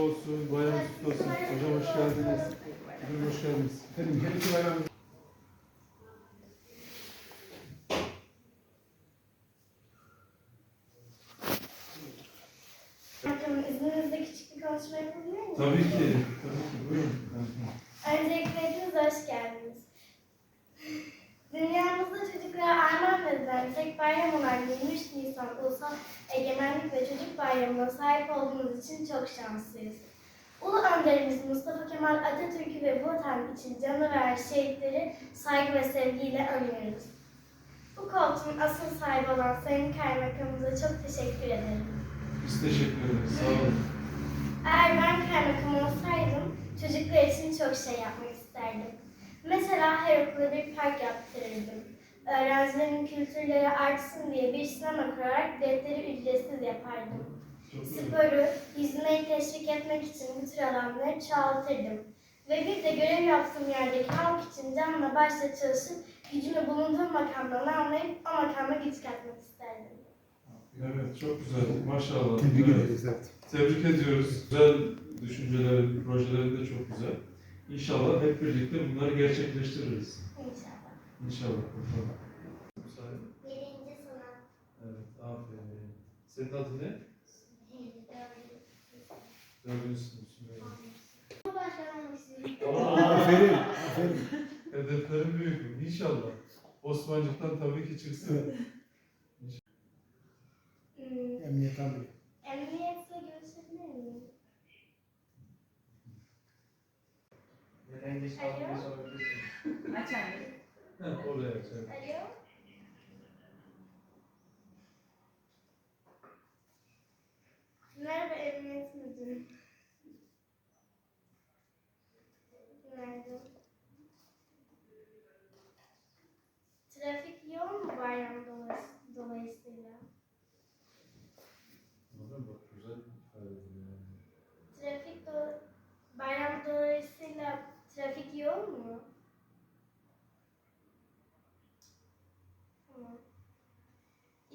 olsun, bayramınız kutlu olsun. Hocam hoş geldiniz. Müdürüm hoş geldiniz. Efendim her iki bayram Bakın izninizle küçük bir konuşma yapabilir miyim? Tabii ki. Tabii ki. Buyurun. Öncelikle hepiniz hoş geldiniz. Dünyamızda çocuklara armağan edilen tek bayram olan 23 Nisan Ulusal Egemenlik ve Çocuk Bayramı'na sahip olduğumuz için çok şanslıyız. Ulu önderimiz Mustafa Kemal Atatürk'ü ve bu vatan için canı veren şehitleri saygı ve sevgiyle anıyoruz. Bu koltuğun asıl sahibi olan Sayın Kaymakamımıza çok teşekkür ederim. Biz teşekkür ederiz. Sağ olun. Eğer ben kaymakam olsaydım çocuklar için çok şey yapmak isterdim. Mesela her okula bir park yaptırırdım. Öğrencilerin kültürleri artsın diye bir sinema kurarak defteri ücretsiz yapardım. Sporu, yüzmeyi teşvik etmek için bu tür alanları çoğaltırdım. Ve bir de görev yaptığım yerdeki halk için canla başla çalışıp gücümü bulunduğum makamdan anlayıp o makama güç katmak isterdim. Evet, çok güzel. Maşallah. Tebrik Evet. ederiz. Evet. Tebrik ediyoruz. Güzel düşüncelerin, projelerin de çok güzel. İnşallah hep birlikte bunları gerçekleştiririz. İnşallah. İnşallah. Müsaade. Birinci sanat. Evet, aferin. Senin adın ne? Dördüncü sınıf Aferin. Aferin. Hedeflerim büyük. İnşallah. Osmancık'tan tabii ki çıksın. Hmm, Emniyet amiri. Aç anne. Heh, oraya açalım. Alo? Merhaba Emniyet Müdürü.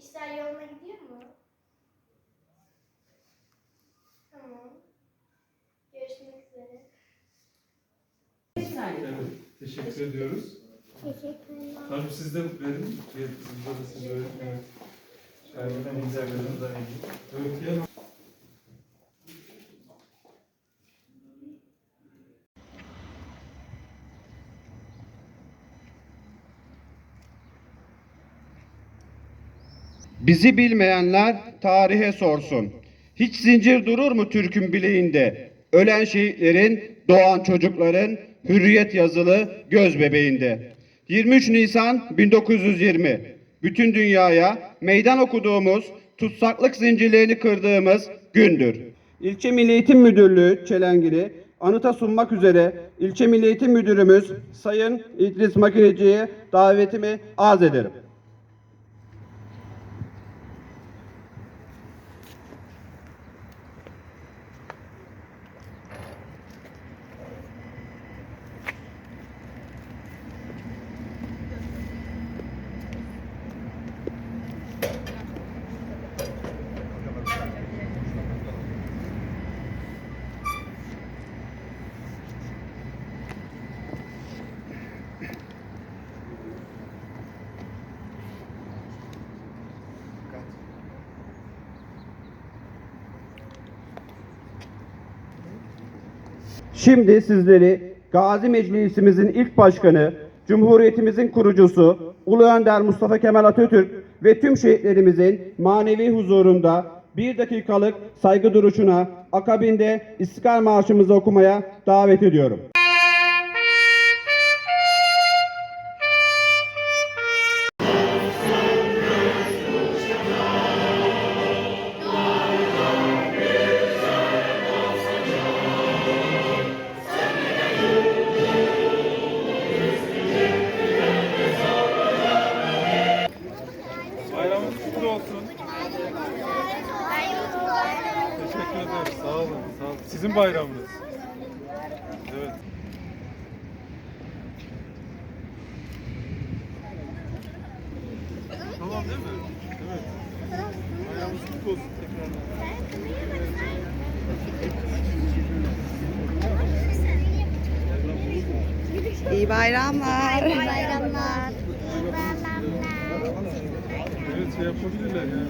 İşler yoluna gidiyor mu? Tamam. Görüşmek üzere. Evet, teşekkür ediyoruz. Teşekkürler. Tabii siz de verin. Sizde de siz öğretin. Evet. Şahinden imza gözünü da vereyim. Evet, Bizi bilmeyenler tarihe sorsun. Hiç zincir durur mu Türk'ün bileğinde? Ölen şehitlerin, doğan çocukların hürriyet yazılı göz bebeğinde. 23 Nisan 1920. Bütün dünyaya meydan okuduğumuz, tutsaklık zincirlerini kırdığımız gündür. İlçe Milli Eğitim Müdürlüğü Çelengili anıta sunmak üzere İlçe Milli Eğitim Müdürümüz Sayın İdris Makineci'ye davetimi arz ederim. Şimdi sizleri Gazi Meclisimizin ilk başkanı, Cumhuriyetimizin kurucusu Ulu Önder Mustafa Kemal Atatürk ve tüm şehitlerimizin manevi huzurunda bir dakikalık saygı duruşuna akabinde İstiklal Marşımızı okumaya davet ediyorum. Sizin bayramınız. Evet. Tamam değil mi? Evet. Bayramınız kutlu olsun tekrardan. İyi bayramlar. İyi bayramlar. Evet şey yapabilirler yani.